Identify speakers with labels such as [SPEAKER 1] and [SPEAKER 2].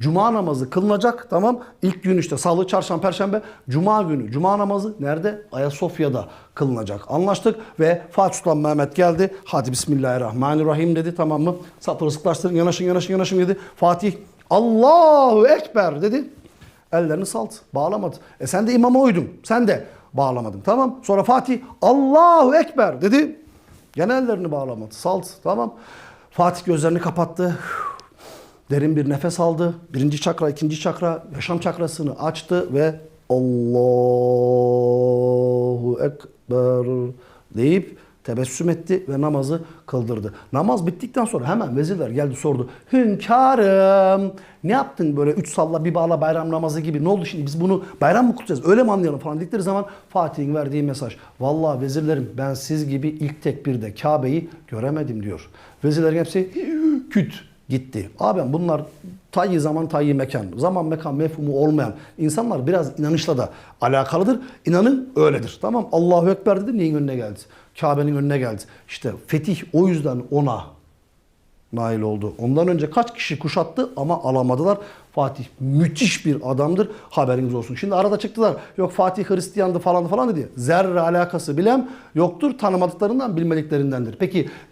[SPEAKER 1] Cuma namazı kılınacak tamam. İlk gün işte salı, çarşamba, perşembe. Cuma günü cuma namazı nerede? Ayasofya'da kılınacak. Anlaştık ve Fatih Sultan Mehmet geldi. Hadi Bismillahirrahmanirrahim dedi tamam mı? Sapları sıklaştırın yanaşın yanaşın yanaşın dedi. Fatih Allahu Ekber dedi. Ellerini salt. Bağlamadı. E sen de imama uydun. Sen de bağlamadın. Tamam. Sonra Fatih Allahu Ekber dedi. Gene bağlamadı. Salt. Tamam. Fatih gözlerini kapattı. Derin bir nefes aldı. Birinci çakra, ikinci çakra, yaşam çakrasını açtı ve Allahu Ekber deyip tebessüm etti ve namazı kıldırdı. Namaz bittikten sonra hemen vezirler geldi sordu. Hünkârım ne yaptın böyle üç salla bir bağla bayram namazı gibi ne oldu şimdi biz bunu bayram mı kutlayacağız öyle mi anlayalım falan dedikleri zaman Fatih'in verdiği mesaj. Vallahi vezirlerim ben siz gibi ilk tekbirde Kabe'yi göremedim diyor. Vezirlerin hepsi küt gitti. Abi bunlar tayyi zaman tayyi mekan. Zaman mekan mefhumu olmayan insanlar biraz inanışla da alakalıdır. İnanın öyledir. Tamam Allahu Ekber dedi neyin önüne geldi? Kabe'nin önüne geldi. İşte fetih o yüzden ona nail oldu. Ondan önce kaç kişi kuşattı ama alamadılar. Fatih müthiş bir adamdır. Haberiniz olsun. Şimdi arada çıktılar. Yok Fatih Hristiyandı falan falan dedi. Zerre alakası bilem yoktur. Tanımadıklarından bilmediklerindendir. Peki